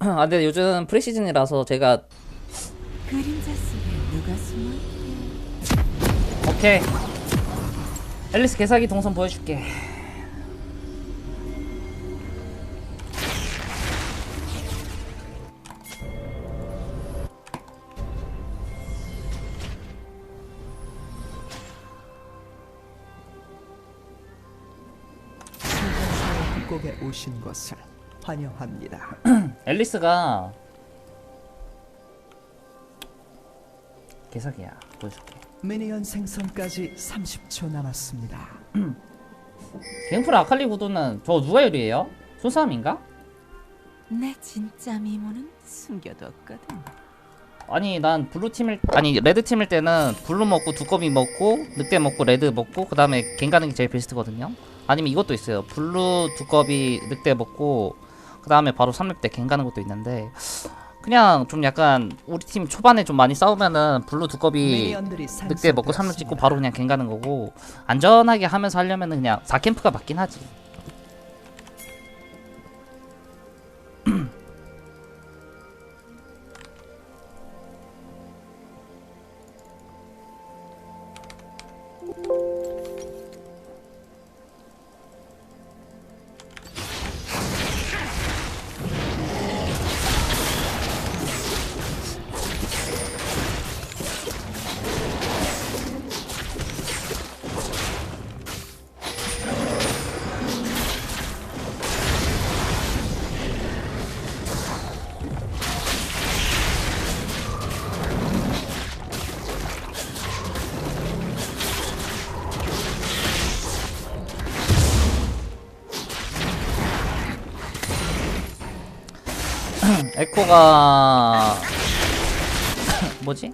아 근데 요즘 프리시즌이라서 제가 그림자 속에 누가 숨어 오케이. 앨리스 개사기 동선 보여줄게. 협곡에 오신 것을 환영합니다. 앨리스가 개사기야 보여줄게 미니언 생성까지 30초 남았습니다. 갱플 아칼리 구도는 저 누가 유리해요? 소삼인가? 내 진짜 미모는 숨겨뒀거든 아니 난 블루 팀일 아니 레드 팀일 때는 블루 먹고 두꺼비 먹고 늑대 먹고 레드 먹고 그 다음에 갱 가는 게 제일 베스트거든요. 아니면 이것도 있어요. 블루 두꺼비 늑대 먹고 그 다음에 바로 3렙 때 갱 가는 것도 있는데 그냥 좀 약간 우리 팀 초반에 좀 많이 싸우면은 블루 두꺼비 늑대 먹고 3렙 찍고 바로 그냥 갱 가는 거고 안전하게 하면서 하려면은 그냥 4캠프가 맞긴 하지. 에코가 뭐지?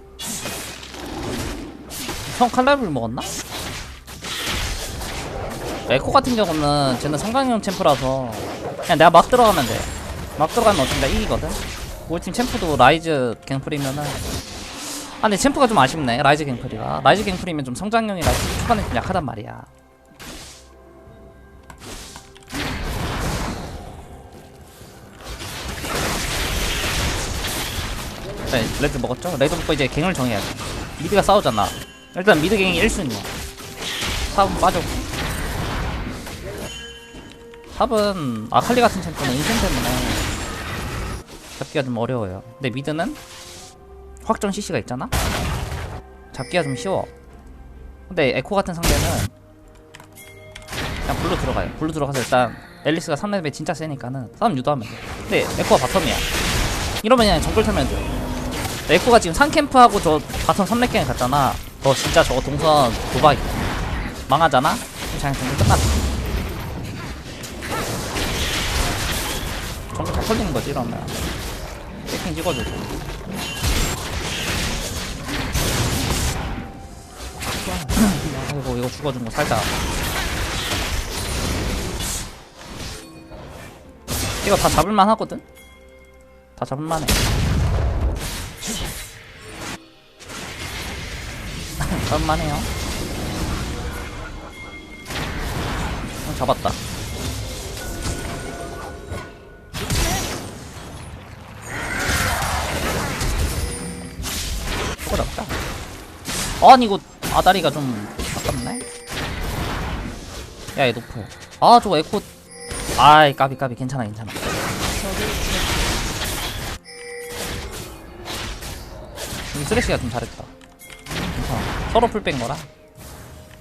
형 칼날불 먹었나? 에코 같은 경우는 쟤는 성강형 챔프라서 그냥 내가 막 들어가면 돼. 막 들어가면 어차피 나 이기거든. 우리 팀 챔프도 라이즈 갱플이면은 아 근데 챔프가 좀 아쉽네 라이즈 갱플이가 라이즈 갱플이면 좀 성장형이라 초반에 좀 약하단 말이야 네, 레드 먹었죠? 레드 먹고 이제 갱을 정해야 돼. 미드가 싸우잖아. 일단 미드 갱이 1순위야. 탑은 빠졌고. 탑은 아칼리 같은 챔프는 인생 때문에 잡기가 좀 어려워요. 근데 미드는 확정 CC가 있잖아? 잡기가 좀 쉬워. 근데 에코 같은 상대는 그냥 블루 들어가요. 블루 들어가서 일단 앨리스가 3렙에 진짜 세니까는 싸움 유도하면 돼. 근데 에코가 바텀이야. 이러면 그냥 정글 털면 돼. 에코가 지금 3캠프하고 저 바텀 3렙갱 갔잖아. 너 진짜 저거 동선 도박이야. 망하잖아? 그럼 정글 끝났어. 정글 다 털리는 거지, 이러면. 세킹 찍어주고. 아이고, 이거 죽어준 거 살짝. 이거 다 잡을만 하거든? 다 잡을만 해. 잡을만 해요. 어, 잡았다. 저거 잡자. 아니, 이거 아다리가 좀 아깝네? 야, 얘 높어. 아, 저거 에코. 아이, 까비, 까비. 괜찮아, 괜찮아. 쓰레쉬가 좀 잘했다. 서로 풀 뺀 거라.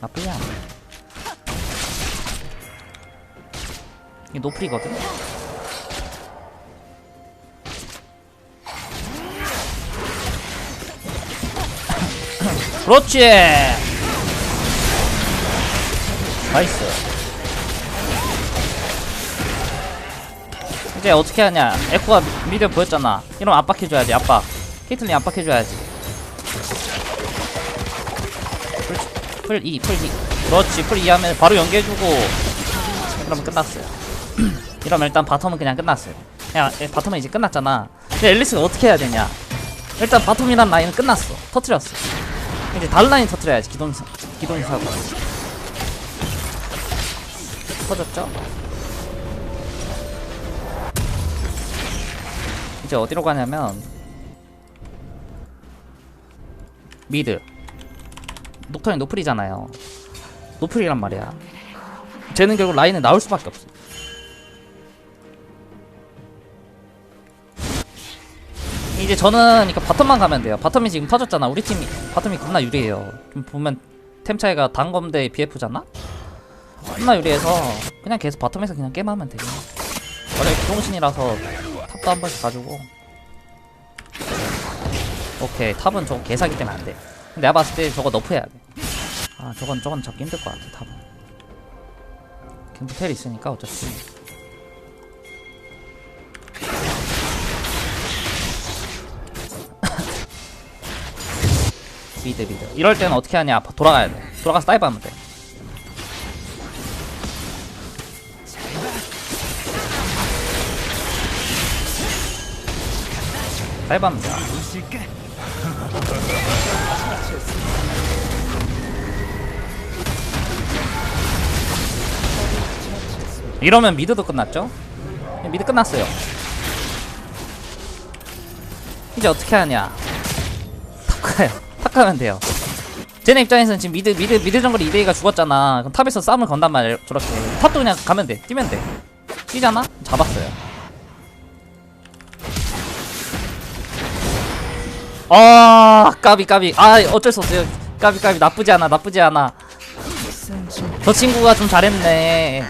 나쁘지 않아. 이게 노플이거든? 그렇지! 나이스. 이제 어떻게 하냐. 에코가 미디어 보였잖아. 이러면 압박해줘야지, 압박. 케이틀린 압박해줘야지. 풀 2, 풀 2. 그렇지, 풀 2 하면 바로 연계해주고. 그러면 끝났어요. 이러면 일단 바텀은 그냥 끝났어요. 그냥 에, 바텀은 이제 끝났잖아. 근데 앨리스가 어떻게 해야 되냐. 일단 바텀이란 라인은 끝났어. 터트렸어. 이제 다른 라인 터트려야지, 기동사, 기동사고. 터졌죠? 이제 어디로 가냐면 미드 녹턴이 노플이잖아요. 노플이란 말이야. 쟤는 결국 라인에 나올 수밖에 없어. 이제 저는 그러니까 바텀만 가면 돼요. 바텀이 지금 터졌잖아. 우리 팀이 바텀이 겁나 유리해요. 좀 보면 템 차이가 단검 대 BF잖아? 겁나 유리해서 그냥 계속 바텀에서 그냥 게임하면 돼 그냥. 원래 기동신이라서 탑도 한 번씩 가지고. 오케이. 탑은 저거 개사기 때문에 안돼 내가 봤을 때 저거 너프해야 돼 아 저건 저건 잡기 힘들 것 같아 탑은. 캠프텔 있으니까 어차피. 미드 미드. 이럴 때는 어떻게 하냐? 돌아가야 돼. 돌아가서 다이브 하면 돼. 다이브 하면 돼 이러면 미드도 끝났죠? 네, 미드 끝났어요. 이제 어떻게 하냐? 탑 가요. 탑 가면 돼요. 쟤네 입장에서는 지금 미드 미드 미드 정글 2대2가 죽었잖아. 그럼 탑에서 싸움을 건단 말이야. 저렇게. 탑도 그냥 가면 돼. 뛰면 돼. 뛰잖아? 잡았어요. 아 까비 까비. 아 어쩔 수 없어요. 까비 까비. 나쁘지 않아 나쁘지 않아. 저 친구가 좀 잘했네.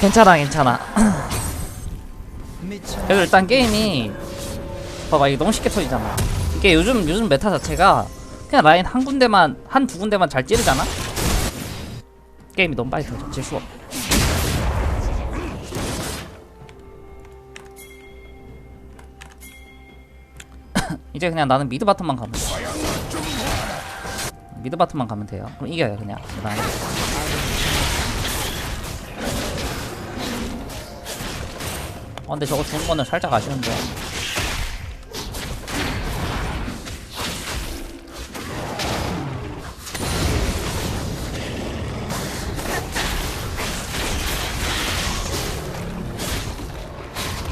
괜찮아 괜찮아. 그래도 일단 게임이 봐봐 이게 너무 쉽게 터지잖아. 이게 요즘 요즘 메타 자체가 그냥 라인 한 군데만 한 두 군데만 잘 찌르잖아? 게임이 너무 빨리 터져. 질 수가 없어 이제 그냥 나는 미드 바텀만 가면 돼. 미드 바텀만 가면 돼요. 그럼 이겨요 그냥. 라인 어 근데 저거 죽은 거는 살짝 아쉬운데.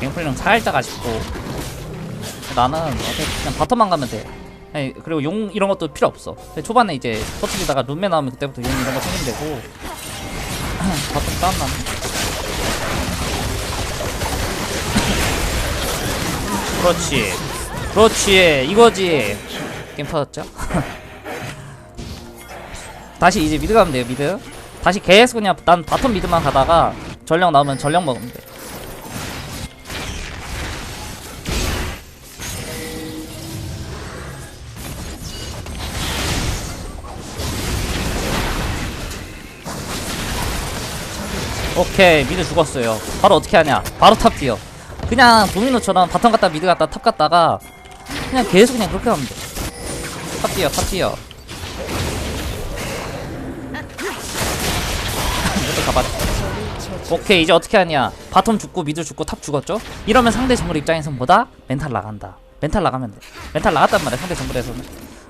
갱플링 살짝 아쉽고. 나는 어차피 그냥 바텀만 가면 돼. 아니, 그리고 용 이런 것도 필요 없어. 초반에 이제 터트리다가 룸메 나오면 그때부터 용 이런 거 챙기면 되고. 바텀 싸움 나면 그렇지. 그렇지. 이거지. 게임 터졌죠? 다시 이제 미드 가면 돼요 미드. 다시 계속 그냥 난 바텀 미드만 가다가 전령 나오면 전령 먹으면 돼 오케이 미드 죽었어요. 바로 어떻게 하냐? 바로 탑 뛰어. 그냥 도미노처럼 바텀 갔다 미드 갔다 탑 갔다가 그냥 계속 그냥 그렇게 하면 돼탑 뛰어 탑 뛰어. 이것도 가봤 오케이 이제 어떻게 하냐? 바텀 죽고 미드 죽고 탑 죽었죠? 이러면 상대 정글 입장에선 뭐다? 멘탈 나간다. 멘탈 나가면 돼. 멘탈 나갔단 말이야 상대 정글에서는.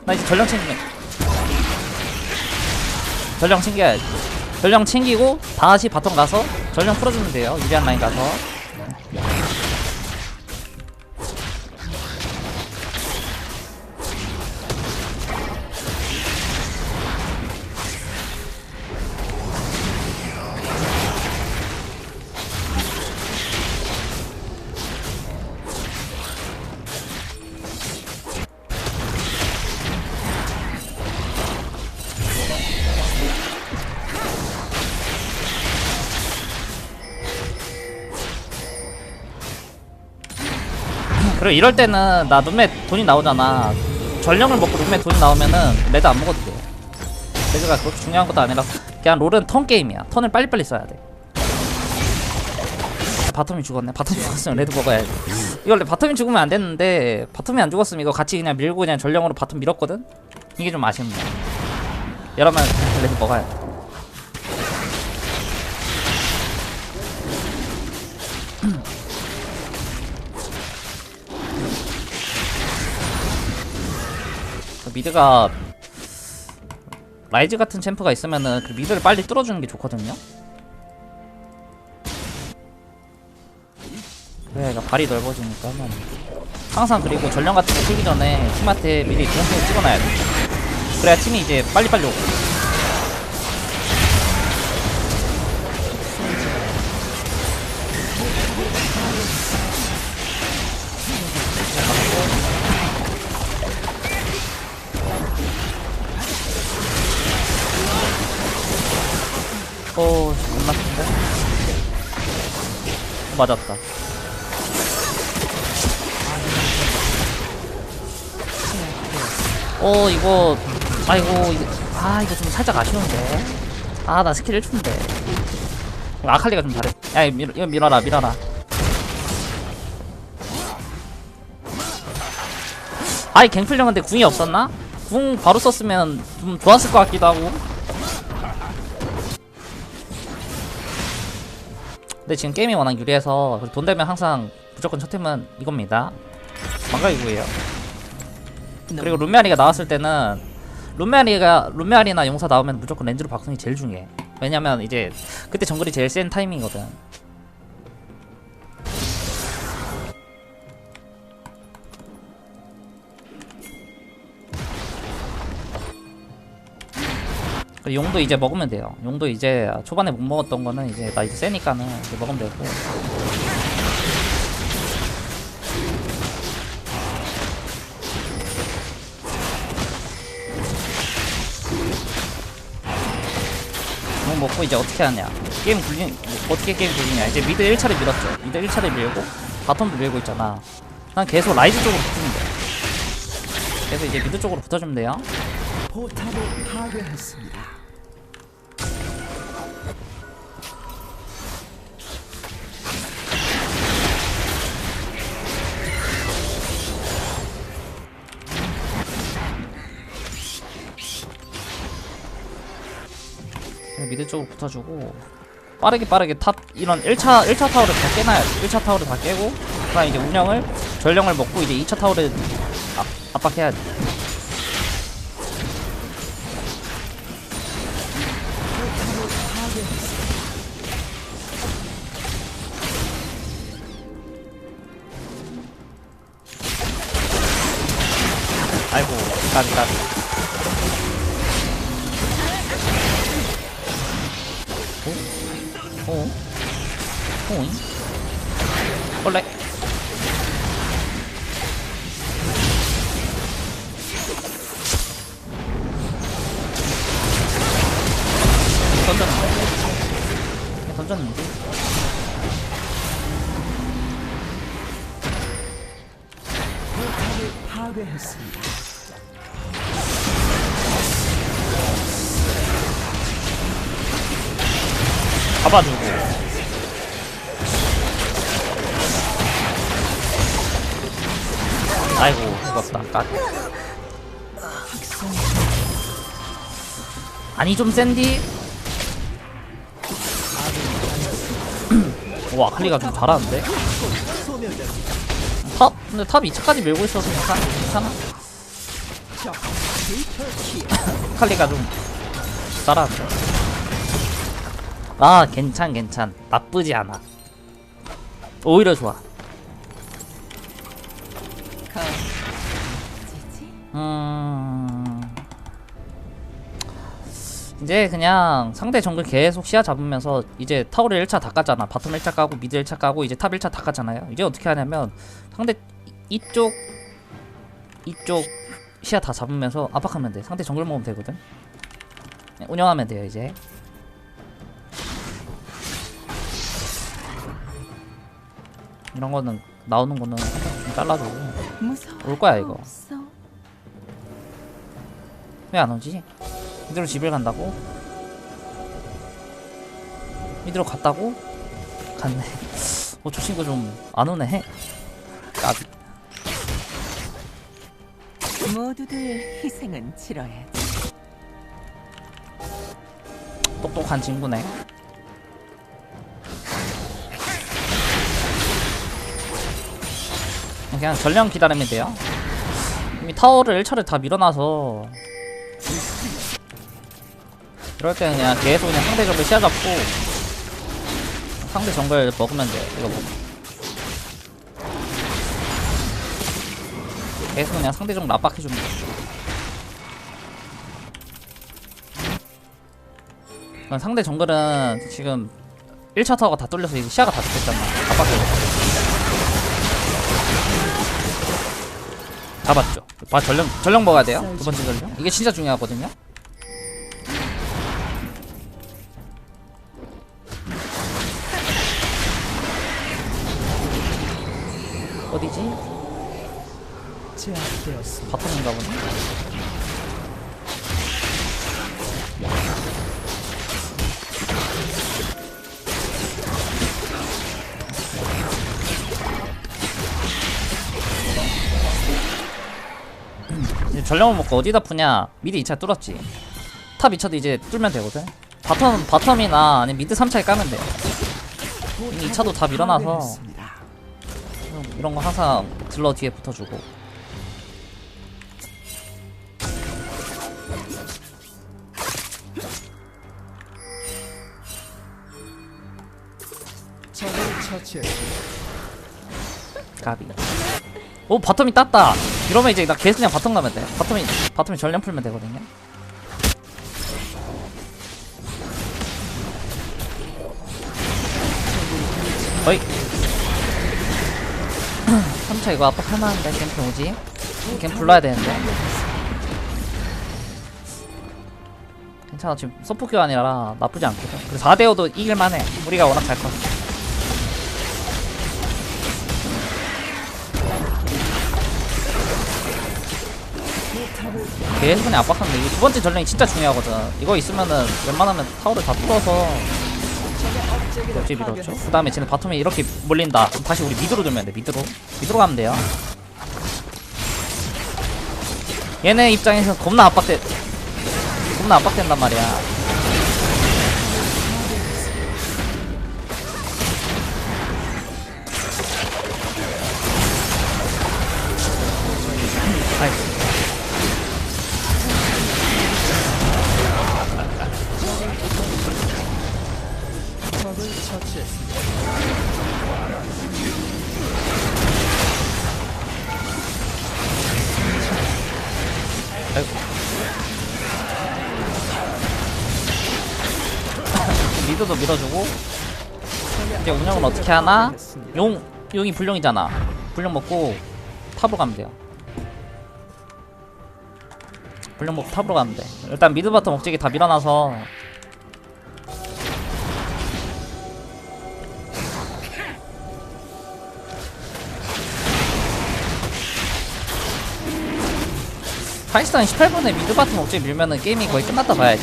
나 이제 전령 챙기면 전령 챙겨야지 전령 챙기고 다시 바텀 가서 전령 풀어주면 돼요. 유리한 라인 가서 그리고 이럴 때는 나 룸메 돈이 나오잖아. 전령을 먹고 룸메 돈이 나오면은 레드 안 먹어도 돼. 레드가 그렇게 중요한 것도 아니라 그냥 롤은 턴 게임이야. 턴을 빨리빨리 써야 돼. 바텀이 죽었네. 바텀이 죽었으면 레드 먹어야지. 원래 바텀이 죽으면 안 됐는데 바텀이 안 죽었으면 이거 같이 그냥 밀고 그냥 전령으로 바텀 밀었거든? 이게 좀 아쉽네. 이러면 레드 먹어야 돼 미드가 라이즈 같은 챔프가 있으면은 그 미드를 빨리 뚫어주는 게 좋거든요. 그래 발이 넓어지니까 한 항상 그리고 전령 같은 거 쓰기 전에 팀한테 미리 공수 찍어놔야 돼. 그래야 팀이 이제 빨리빨리 오고. 맞았다. 어, 이거, 아이고, 이거, 아, 이거 좀 살짝 아쉬운데. 아, 나 스킬 1초인데. 아칼리가 좀 잘해. 야, 이거, 밀, 이거 밀어라, 밀어라. 아이, 갱플령 근데 궁이 없었나? 궁 바로 썼으면 좀 좋았을 것 같기도 하고. 근데 지금 게임이 워낙 유리해서 돈 되면 항상 무조건 첫 팀은 이겁니다. 망가이고예요. 그리고 룸메아리가 나왔을 때는 룸메아리가 룸메아리나 용사 나오면 무조건 렌즈로 바꾸는 게 제일 중요해. 왜냐면 이제 그때 정글이 제일 센 타이밍이거든. 용도 이제 먹으면 돼요. 용도 이제 초반에 못 먹었던 거는 이제 나 이제 세니까는 이제 먹으면 되고. 용 먹고 이제 어떻게 하냐. 게임 굴린, 어떻게 게임 굴리냐. 이제 미드 1차를 밀었죠. 미드 1차를 밀고 바텀도 밀고 있잖아. 난 계속 라이즈 쪽으로 붙으면 돼. 그래서 이제 미드 쪽으로 붙어주면 돼요. 포탑을 파괴했습니다. 미드 쪽으로 붙어주고 빠르게 빠르게 탑 이런 1차 1차 타워를 다 깨놔야 돼. 1차 타워를 다 깨고 그다음 이제 운영을 전령을 먹고 이제 2차 타워를 압, 압박해야 돼. 아 잡아주고. 아이고 죽었다. 까 아니 좀 센디? 와 칼리가 좀 잘하는데? 탑? 근데 탑 2차까지 밀고 있어서 괜찮, 괜찮아? 칼리가 좀 잘하는데 아 괜찮 괜찮. 나쁘지 않아. 오히려 좋아? 음. 이제 그냥 상대 정글 계속 시야 잡으면서 이제 타워를 1차 다 깠잖아. 바텀 1차 까고 미드 1차 까고 이제 탑 1차 다 깠잖아요. 이제 어떻게 하냐면 상대 이- 이쪽 이쪽 시야 다 잡으면서 압박하면 돼. 상대 정글 먹으면 되거든. 운영하면 돼요 이제 이런 거는 나오는 거는 좀 잘라주고. 올 거야, 이거. 왜 안 오지? 이대로 집을 간다고? 이대로 갔다고? 갔네. 어, 저 친구 좀 안 오네. 까비. 모두들 희생은 치러야지. 똑똑한 친구네. 그냥 전령 기다리면 돼요. 이미 타워를 1차례 다 밀어놔서. 이럴 때는 그냥 계속 그냥 상대 적을 시야잡고 상대 정글 먹으면 돼요 이거 먹으면. 계속 그냥 상대 적을 압박해주면 돼요. 상대 정글은 지금 1차 타워가 다 뚫려서 이제 시야가 다 죽겠잖아 압박해줘 잡았죠. 봐 전령 전령 먹어야 돼요. 두 번째 전령. 이게 진짜 중요하거든요. 이제 전령을 먹고 어디다 푸냐? 미드 2차 뚫었지. 탑 2차도 이제 뚫면 되거든. 바텀 바텀이나 아니면 미드 3차에 까면 돼. 이미 2차도 다 밀어놔서. 이런 거 항상 딜러 뒤에 붙어주고. 가비. 오 바텀이 땄다. 이러면 이제 나 계속 그냥 바텀 가면 돼. 바텀이 바텀이 전령 풀면 되거든요. 어이. 3차 이거 압박 할 만한데 캠프 오지? 캠 불러야 되는데. 괜찮아 지금 서포 교환이라 나쁘지 않거든. 그래서 4대5도 이길만해. 우리가 워낙 잘 컸어. 계속 그냥 압박하면 돼. 이두 번째 전령이 진짜 중요하거든. 이거 있으면은 웬만하면 타워를 다 뚫어서 그렇지 밀었죠. 그 다음에 쟤는 바텀에 이렇게 몰린다. 그럼 다시 우리 미드로 돌면 돼. 미드로. 미드로 가면 돼요. 얘네 입장에서 겁나 압박돼. 겁나 압박된단 말이야. 이제 운영은 어떻게 하나? 용 용이 불룡이잖아. 불룡 먹고 탑으로 가면 돼요. 불룡 먹고 탑으로 가면 돼. 일단 미드 바텀 억제기 다 밀어놔서 사실상 18분에 미드 바텀 억제기 밀면은 게임이 거의 끝났다 봐야지.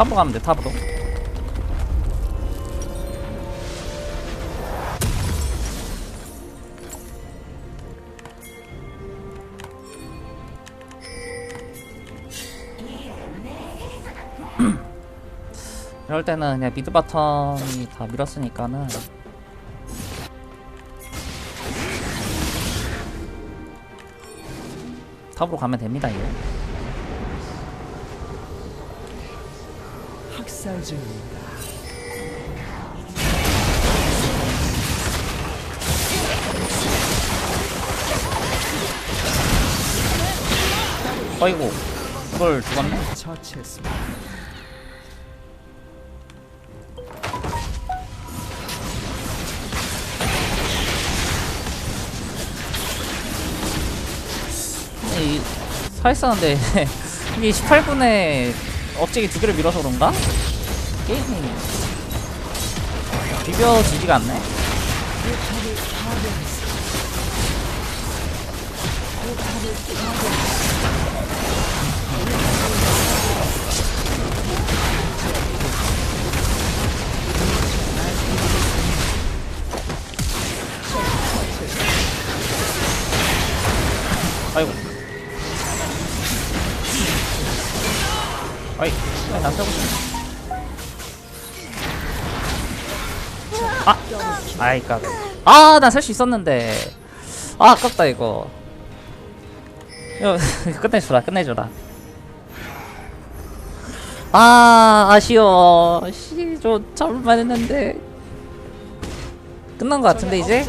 탑으로 가면 돼 탑으로. 이럴 때는 그냥 미드 바텀이 다 밀었으니까는. 탑으로 가면 됩니다 이거 학살 중입니다. 어이구 이걸 죽었네 처치했습니다. 이 사실상인데 이게 18분에 억제기 두 개를 밀어서 그런가? 게임이 비벼지지가 않네. 아이고. 어이 왜난 빼고 싶네 아! 아이 까 아 나 살 수 있었는데. 아 아깝다 이거. 이거 끝내주라 끝내주라. 아 아쉬워. 씨좀 잡을만 했는데. 끝난 거 같은데 이제?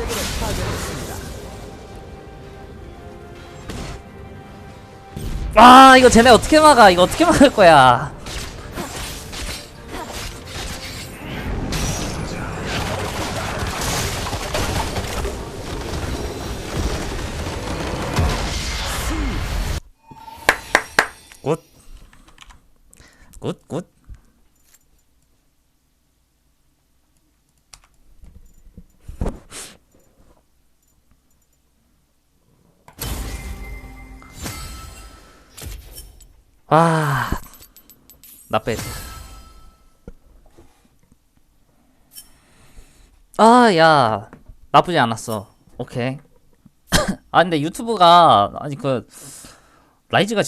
아 이거 쟤네 어떻게 막아? 이거 어떻게 막을 거야 굿, 굿. 아, 나빼드. 아, 야, 나쁘지 않았어. 오케이. 아, 근데 유튜브가 아니 그 라이즈가